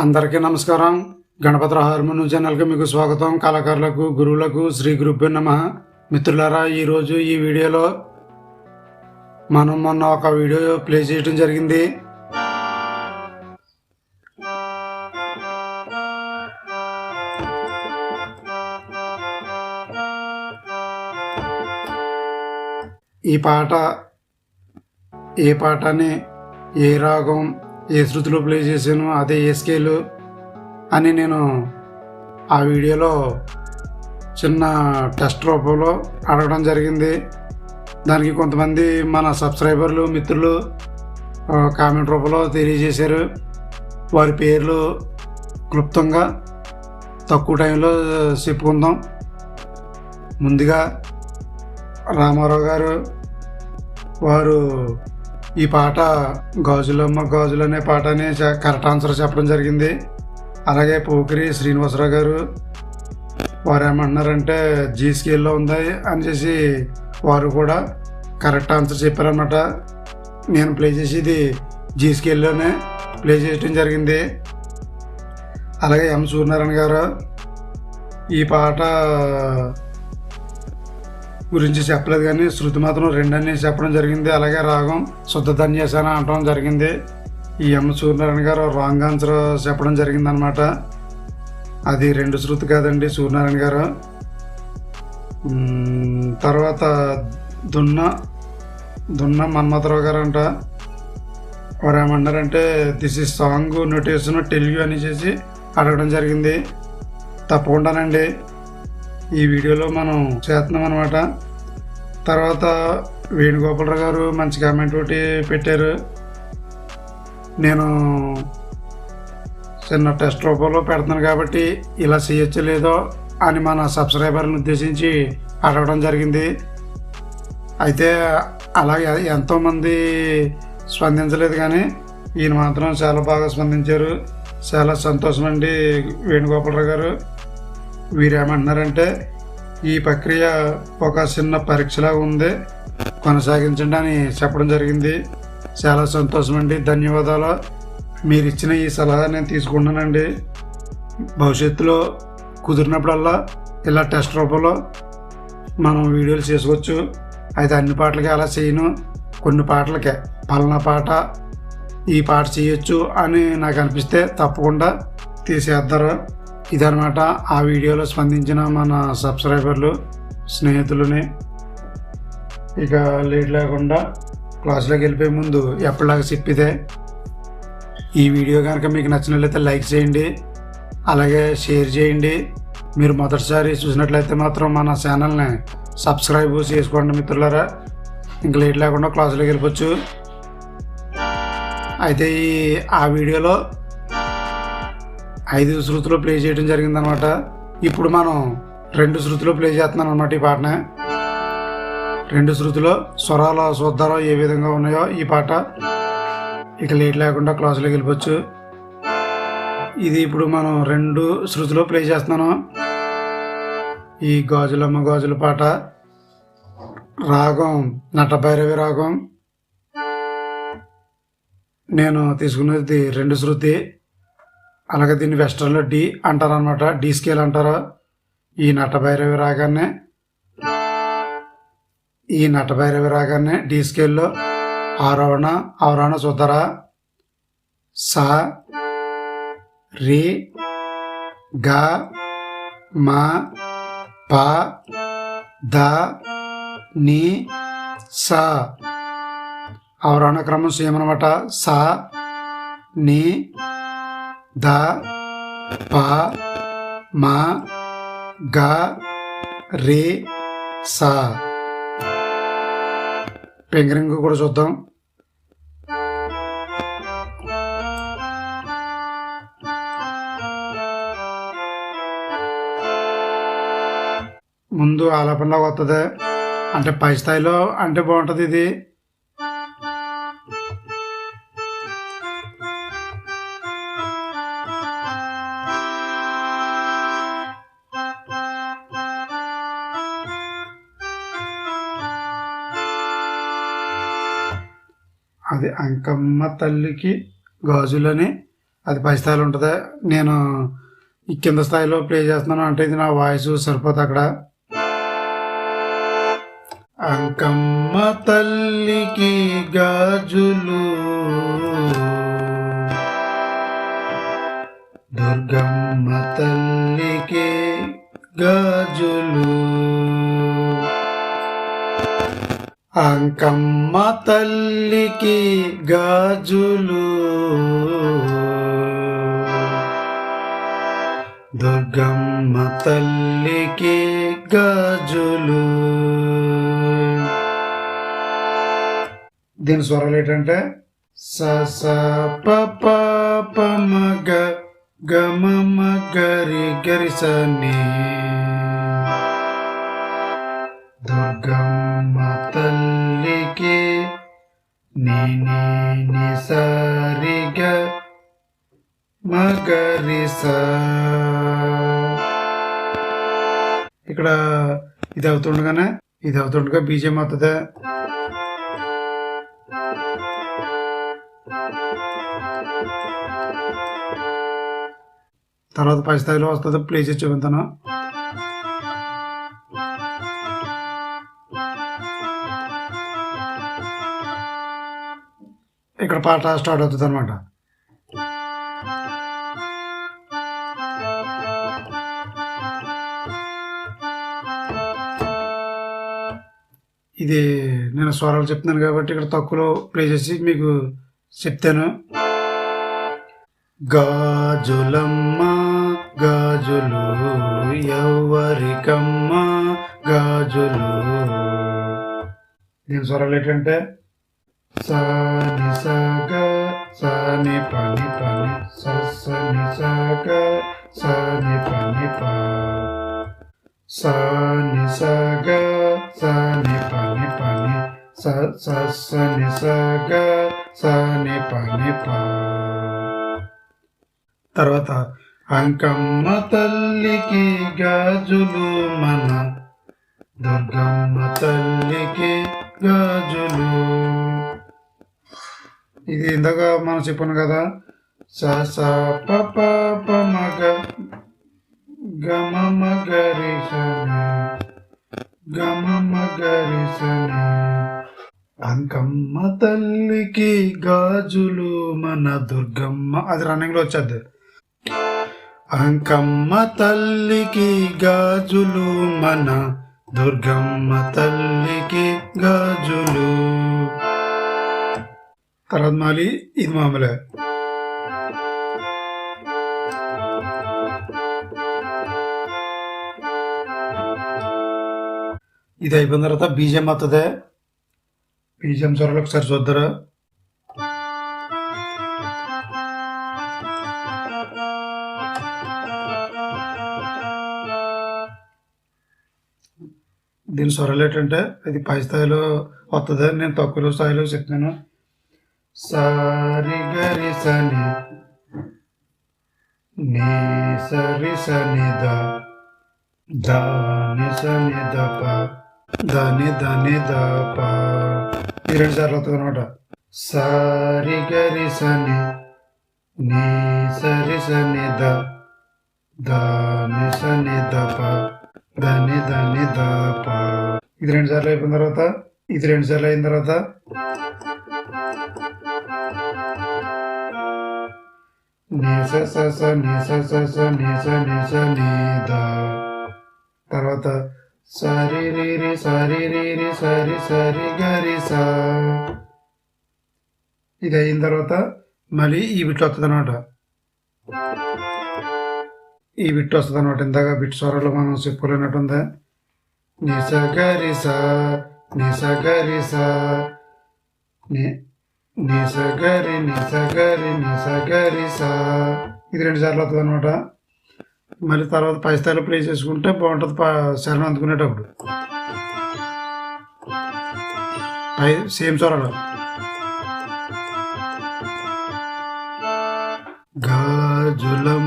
అందరికీ నమస్కారం. గణపతి హార్మోన్ ఛానల్కి మీకు స్వాగతం. కళాకారులకు గురువులకు శ్రీ గురుభ్యో నమ. మిత్రులారా ఈరోజు ఈ వీడియోలో మనం మొన్న ఒక వీడియో ప్లే చేయడం జరిగింది. ఈ పాట ఏ పాటని ఏ రాగం ఏ శృతిలో ప్లే చేశాను అదే ఏ స్కేలు అని నేను ఆ వీడియోలో చిన్న టెస్ట్ రూపంలో అడగడం జరిగింది. దానికి కొంతమంది మన సబ్స్క్రైబర్లు మిత్రులు కామెంట్ రూపంలో తెలియజేశారు. వారి పేర్లు క్లుప్తంగా తక్కువ టైంలో చెప్పుకుందాం. ముందుగా రామారావు గారు వారు ఈ పాట గాజులమ్మ గాజులు అనే పాటని అని కరెక్ట్ ఆన్సర్ చెప్పడం జరిగింది. అలాగే పోకిరి శ్రీనివాసరావు గారు వారు ఏమంటున్నారంటే జీ స్కేల్లో ఉంది అని చేసి వారు కూడా కరెక్ట్ ఆన్సర్ చెప్పారన్నమాట. నేను ప్లే చేసేది జీ స్కేల్లోనే ప్లే చేయడం జరిగింది. అలాగే ఎం సూర్యనారాయణ గారు ఈ పాట గురించి చెప్పలేదు కానీ శృతి మాత్రం రెండన్నీ చెప్పడం జరిగింది. అలాగే రాగం శుద్ధ ధన్యాసన అనడం జరిగింది. ఈ ఎం సూర్యనారాయణ గారు రాంగ్ ఆన్సర్ చెప్పడం జరిగింది అనమాట అది రెండు శృతి కాదండి సూర్యనారాయణ గారు. తర్వాత దున్న దున్న మన్మథరావు గారు అంట. వారు ఏమన్నారంటే దిస్ ఇస్ సాంగ్ నోటేషన్ టెలివ్యూ అని చేసి అడగడం జరిగింది. తప్పకుండానండి. ఈ వీడియోలో మనం చేస్తున్నాం అనమాట తర్వాత వేణుగోపాలరావు గారు మంచి కామెంట్ ఒకటి పెట్టారు. నేను చిన్న టెస్ట్ రూపంలో పెడుతున్నాను కాబట్టి ఇలా చేయొచ్చో లేదో అని మన సబ్స్క్రైబర్ని ఉద్దేశించి అడగడం జరిగింది. అయితే అలాగే ఎంతోమంది స్పందించలేదు కానీ ఈయన మాత్రం చాలా బాగా స్పందించారు. చాలా సంతోషం అండి వేణుగోపాలరావు గారు. వీరేమంటున్నారంటే ఈ ప్రక్రియ ఒక చిన్న పరీక్షలా ఉంది. కొనసాగించండి అని చెప్పడం జరిగింది. చాలా సంతోషం అండి. ధన్యవాదాలు. మీరు ఇచ్చిన ఈ సలహా నేను తీసుకుంటానండి భవిష్యత్తులో కుదిరినప్పుడల్లా ఇలా టెస్ట్ రూపంలో మనం వీడియోలు చేసుకోవచ్చు. అయితే అన్ని పాటలకి అలా చేయను. కొన్ని పాటలకే. పలానా పాట ఈ పాట చేయొచ్చు అని నాకు అనిపిస్తే తప్పకుండా తీసేద్దరు. ఇదనమాట ఆ వీడియోలో స్పందించిన మన సబ్స్క్రైబర్లు స్నేహితులని. ఇక లేట్ లేకుండా క్లాసులోకి వెళ్ళిపోయే ముందు ఎప్పటిలాగా చెప్పిదే ఈ వీడియో కనుక మీకు నచ్చినట్లయితే లైక్ చేయండి అలాగే షేర్ చేయండి. మీరు మొదటిసారి చూసినట్లయితే మాత్రం మన ఛానల్ని సబ్స్క్రైబ్ చేసుకోండి మిత్రులారా. ఇంక లేట్ లేకుండా క్లాసులోకి వెళ్ళిపోవచ్చు. అయితే ఈ ఆ వీడియోలో ఐదు శృతులు ప్లే చేయడం జరిగిందనమాట. ఇప్పుడు మనం రెండు శృతులు ప్లే చేస్తున్నాను అనమాట ఈ పాటని. రెండు శృతిలో స్వరాల శుద్ధాలు ఏ విధంగా ఉన్నాయో ఈ పాట. ఇక లేట్ లేకుండా క్లాసులోకి వెళ్ళిపోవచ్చు. ఇది ఇప్పుడు మనం రెండు శృతిలో ప్లే చేస్తున్నాను. ఈ గాజులమ్మ గాజుల పాట రాగం నటభైరవి రాగం. నేను తీసుకున్నది రెండు శృతి. అలాగే దీన్ని వెస్టర్న్లో డి అంటారు అనమాట డి స్కేల్ అంటారు. ఈ నటభైరవి రాగానే ఈ నటభైరవి రాగానే డి స్కేల్లో ఆరోహణ అవరోహణ చూద్దరా. సా రి గా మా ప ద ని సా. అవరోహణ క్రమం సేమ్ అనమాట సా ని ద ప మా గ రే సా. ఫింగరింగ్ కూడా చూద్దాం. ముందు ఆలాపనలా వస్తుంది అంటే పై స్థాయిలో అంటే బాగుంటుంది ఇది. అది అంకమ్మ తల్లికి గాజులని. అది పై స్థాయిలో ఉంటుంది? నేను ఈ కింద స్థాయిలో ప్లే చేస్తున్నాను. అంటే ఇది నా వాయిస్ సరిపోతుంది అక్కడ. అంకమ్మ తల్లికి గాజులు. దుర్గమ్మ తల్లికి గా అంకమ్మ తల్లికి గాజులు. దుర్గమ్మ తల్లికి గాజులు. దీని స్వరాలు ఏంటంటే స స ప ప ప మ గ గ మ మ గరి గరి స ని దుర్గమ్మ తల్లి నేనే సరిగ గ మగరి స ఇక్కడ ఇది అవుతుండగానే ఇది అవుతుండగా బీజం అవుతుందా? తర్వాత పై స్థాయిలో వస్తుంది? ప్లే చేసి చూపుతాను ఇక్కడ పాట స్టార్ట్ అవుతుంది అనమాట ఇది నేను స్వరాలు చెప్తున్నాను కాబట్టి ఇక్కడ తక్కువలో ప్లే చేసి మీకు చెప్తాను. గాజులమ్మ గాజులు ఎవరికమ్మ గాజులు. దీని స్వరాలు ఏంటంటే సాని సగ సాని పని పని సని సగ సాని పని పా సాని సగ సాని పని పని స స సని సగ సాని పని పా తర్వాత అంకమ్మ తల్లికి గాజులు మన దుర్గమ్మ తల్లికి గాజులు. ఇది ఇందాక మనం చెప్పాను కదా. స స ప ప ప మగ గమ మగరి సని అంకమ్మ తల్లికి గాజులు మన దుర్గమ్మ. అది రన్నింగ్లో వచ్చేది. అంకమ్మ తల్లికి గాజులు మన దుర్గమ్మ తల్లికి గాజులు. తర్వాత మళ్ళీ ఇది మామూలే ఇది అయిపోయిన తర్వాత బీజం వస్తుంది బీజం స్వరాలు ఒకసారి చూద్దరు దీని స్వరాలు ఏంటంటే ఇది పై స్థాయిలో వస్తుంది నేను తక్కువ స్థాయిలో చెప్తున్నాను సరి గరి సని నీ సరి సని ద దాని సని ద ప దాని దాని ద ప. ఈ రెండు సార్లు వస్తుంది అనమాట. సరి గరి సని నీ సరి సని ద దాని సని ద ప దాని దాని ద ప. ఇది రెండు సార్లు అయిపోయిన తర్వాత ఇది రెండు సార్లు అయిన తర్వాత నీ ద తర్వాత సరి రీరి సరి రీరి సరి సరి గరి సా. ఇది అయిన తర్వాత మళ్ళీ ఈ బిట్ వస్తుంది అనమాట ఈ బిట్ వస్తుంది అనమాట ఇందాక బిట్ స్వరాలు మనం చెప్పుకోలేనట్టుందా నిస గరి స. నిస నిసగరి నిసగరి ని ఇది రెండు సార్లు వస్తుంది అనమాట మళ్ళీ తర్వాత పై స్థాయిలో ప్లే చేసుకుంటే బాగుంటుంది శరణం అందుకునేటప్పుడు. పై సేమ్ స్వరాలు. గాజులం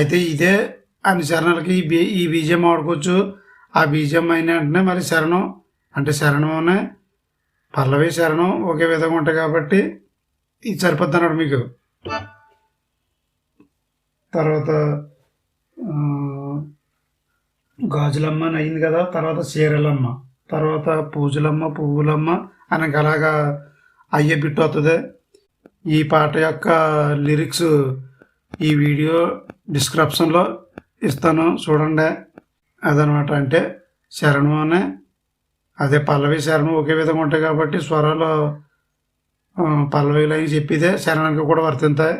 అయితే ఇదే అన్ని శరణాలకి ఈ బీ ఈ బీజం వాడుకోవచ్చు. ఆ బీజం అయిన వెంటనే మరి శరణం అంటే శరణంనే పల్లవి శరణం ఒకే విధంగా ఉంటాయి కాబట్టి ఇది సరిపోద్ది అన్నాడు మీకు. తర్వాత గాజులమ్మ అని అయింది కదా తర్వాత చీరలమ్మ తర్వాత పూజలమ్మ పువ్వులమ్మ అని అలాగా అయ్యే బిట్టు వస్తుంది ఈ పాట యొక్క లిరిక్స్ ఈ వీడియో డిస్క్రిప్షన్లో ఇస్తాను. చూడండి. అదనమాట అంటే శరణం అనే. అదే పల్లవి శరణం ఒకే విధంగా ఉంటాయి కాబట్టి స్వరాలు పల్లవిలు అవి చెప్పిదే శరణానికి కూడా వర్తింతాయి.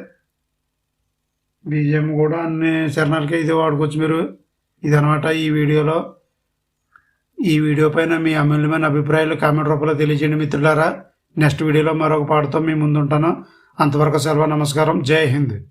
బీజిఎం కూడా అన్ని శరణాలకి ఇది వాడుకోవచ్చు మీరు. ఇదనమాట ఈ వీడియోలో. ఈ వీడియో పైన మీ అమూల్యమైన అభిప్రాయాలు కామెంట్ రూపంలో తెలియజేయండి మిత్రులారా. నెక్స్ట్ వీడియోలో మరొక పాటతో మీ ముందుంటాను. అంతవరకు సెలవు నమస్కారం. జై హింద్.